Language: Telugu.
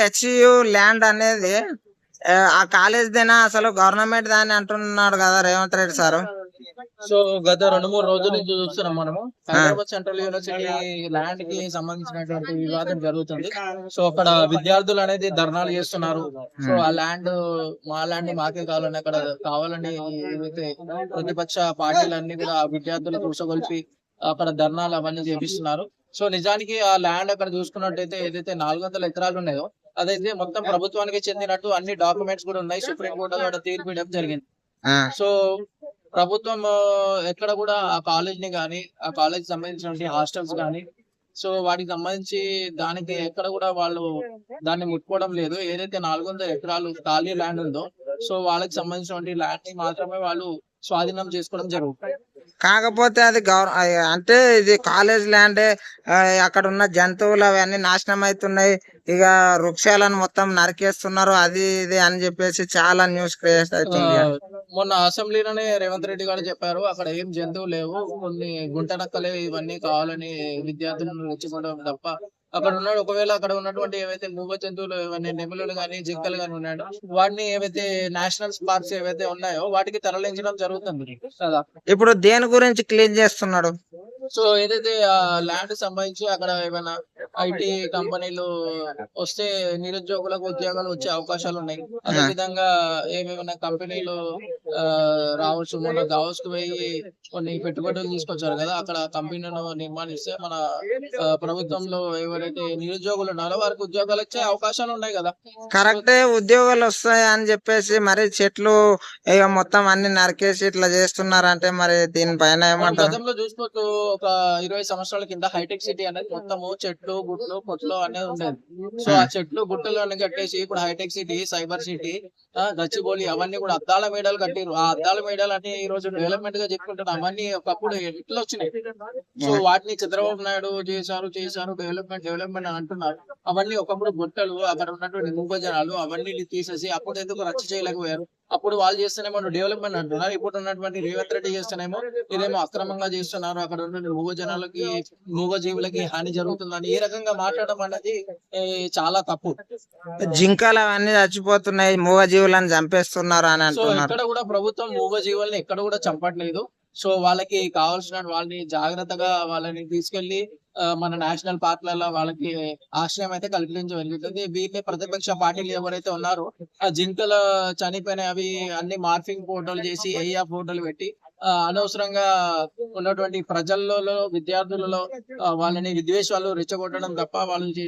హెచ్యు ల్యాండ్ అనేది ఆ, కాలేజ్ దేనా అసలు గవర్నమెంట్ దాని అంటున్నాడు కదా రేవంత్ రెడ్డి సార్. సో గత రెండు మూడు రోజుల నుంచి చూస్తున్నాం మనము. హైదరాబాద్ సెంట్రల్ యూనివర్సిటీ ల్యాండ్కి సంబంధించినటువంటి వివాదం జరుగుతుంది. సో అక్కడ విద్యార్థులు అనేది ధర్నాలు చేస్తున్నారు. సో ఆ ల్యాండ్ మా ల్యాండ్ మాకే కావాలని అక్కడ కావాలని ఏదైతే ప్రతిపక్ష పార్టీలన్నీ కూడా విద్యార్థులు కూర్చోగొల్పి అక్కడ ధర్నాలు అవన్నీ చేపిస్తున్నారు. సో నిజానికి ఆ ల్యాండ్ అక్కడ చూసుకున్నట్టయితే ఏదైతే నాలుగు వందల ఎకరాలు ఉన్నాయో అదైతే మొత్తం ప్రభుత్వానికి చెందినట్టు అన్ని డాక్యుమెంట్స్ కూడా ఉన్నాయి. సుప్రీం కోర్టు అక్కడ తీర్పు ఇవ్వడం జరిగింది. సో ప్రభుత్వం ఎక్కడ కూడా ఆ కాలేజ్ని కానీ ఆ కాలేజ్ సంబంధించిన హాస్టల్స్ కానీ సో వాటికి సంబంధించి దానికి ఎక్కడ కూడా వాళ్ళు దాన్ని ముట్టుకోవడం లేదు. ఏదైతే నాలుగు వందల ఎకరాలు ఖాళీ ల్యాండ్ ఉందో సో వాళ్ళకి సంబంధించిన ల్యాండ్ని మాత్రమే వాళ్ళు స్వాధీనం చేసుకోవడం జరుగుతుంది. కాకపోతే అది గవర్ అంటే ఇది కాలేజ్ ల్యాండ్ అక్కడ ఉన్న జంతువులు అవన్నీ నాశనం అవుతున్నాయి ఇక వృక్షాలను మొత్తం నరికేస్తున్నారు. అది ఇది అని చెప్పేసి చాలా న్యూస్ క్రియేట్ అవుతుంది మొన్న అసెంబ్లీలోనే రేవంత్ రెడ్డి గారు చెప్పారు అక్కడ ఏం జంతువులు లేవు. కొన్ని గుంట ఇవన్నీ కావాలని విద్యార్థులను రెచ్చిపోవడం తప్ప అక్కడ ఉన్నాడు. ఒకవేళ అక్కడ ఉన్నటువంటి ఏవైతే మూగ జంతువులు ఇవన్నీ నెమలులు కానీ జింకలు కానీ ఉన్నాయో వాటిని ఏవైతే నేషనల్ పార్క్స్ ఏవైతే ఉన్నాయో వాటికి తరలించడం జరుగుతుంది. కదా? ఇప్పుడు దేని గురించి క్లీన్ చేస్తున్నాడు? సో ఏదైతే ల్యాండ్ సంబంధించి అక్కడ ఏమైనా ఐటీ కంపెనీలు వస్తే నిరుద్యోగులకు ఉద్యోగాలు వచ్చే అవకాశాలు ఉన్నాయి అదే విధంగా ఏమేమైనా కంపెనీలు ఆ, రావచ్చు మన దావోస్కు పోయి కొన్ని పెట్టుబడులు తీసుకొచ్చారు కదా అక్కడ కంపెనీలను నిర్మాణిస్తే మన ప్రభుత్వంలో ఎవరైతే నిరుద్యోగులు ఉన్నారో వారికి ఉద్యోగాలు వచ్చే అవకాశాలు ఉన్నాయి కదా. కరెక్టే ఉద్యోగాలు వస్తాయి అని చెప్పేసి మరి చెట్లు ఇక మొత్తం అన్ని నరికేసి ఇట్లా చేస్తున్నారంటే మరి దీనిపైన మనం ఏమంటారు? గతంలో చూసుకోవచ్చు ఒక ఇరవై సంవత్సరాల కింద హైటెక్ సిటీ అనేది మొత్తము చెట్లు గుట్లు పొట్లు అనేది ఉండేది. సో ఆ చెట్లు గుట్టలు అన్ని కట్టేసి ఇప్పుడు hitech city cyber city Gachibowli అవన్నీ కూడా అద్దాల మేడలు కట్టిరు ఆ అద్దాల మేడలు అన్ని ఈ రోజు డెవలప్మెంట్గా చెప్పుకుంటున్నాం. అవన్నీ ఒకప్పుడు ఎట్లా వచ్చినాయి? సో వాటిని చంద్రబాబు నాయుడు చేశారు చేశారు డెవలప్మెంట్ డెవలప్మెంట్ అని అంటున్నారు. అవన్నీ ఒకప్పుడు గుట్టలు అక్కడ ఉన్నటువంటి భూభజనాలు అవన్నీ తీసేసి అప్పుడు ఎందుకు రచ్చ చేయలేకపోయారు? అప్పుడు వాళ్ళు చేస్తేనేమో డెవలప్మెంట్ అంటున్నారు. ఇప్పుడు ఉన్నటువంటి రేవంత్ రెడ్డి చేస్తేనేమో ఇదేమో అక్రమంగా చేస్తున్నారు. అక్కడ ఉన్న మూగ జనాలకి మూగ జీవులకి హాని జరుగుతుందని ఈ రకంగా మాట్లాడడం అనేది చాలా తప్పు. జింకలు అవన్నీ చచ్చిపోతున్నాయి. మూగజీవులను చంపేస్తున్నారు అని సో అంటున్నారు. ఎక్కడ కూడా ప్రభుత్వం మూగ జీవుల్ని ఎక్కడ కూడా చంపట్లేదు. సో వాళ్ళకి కావాల్సిన వాళ్ళని జాగ్రత్తగా వాళ్ళని తీసుకెళ్ళి మన నేషనల్ పార్క్లలో వాళ్ళకి ఆశ్రయం అయితే కల్పించగలుగుతుంది వీటిని ప్రతిపక్ష పార్టీలు ఎవరైతే ఉన్నారో ఆ జింకలు చనిపోయిన అవి అన్ని మార్ఫింగ్ ఫోటోలు చేసి ఏఆ ఫోటోలు పెట్టి అనవసరంగా ఉన్నటువంటి ప్రజల్లో విద్యార్థులలో వాళ్ళని విద్వేషాలు రెచ్చగొట్టడం తప్ప వాళ్ళు చేసి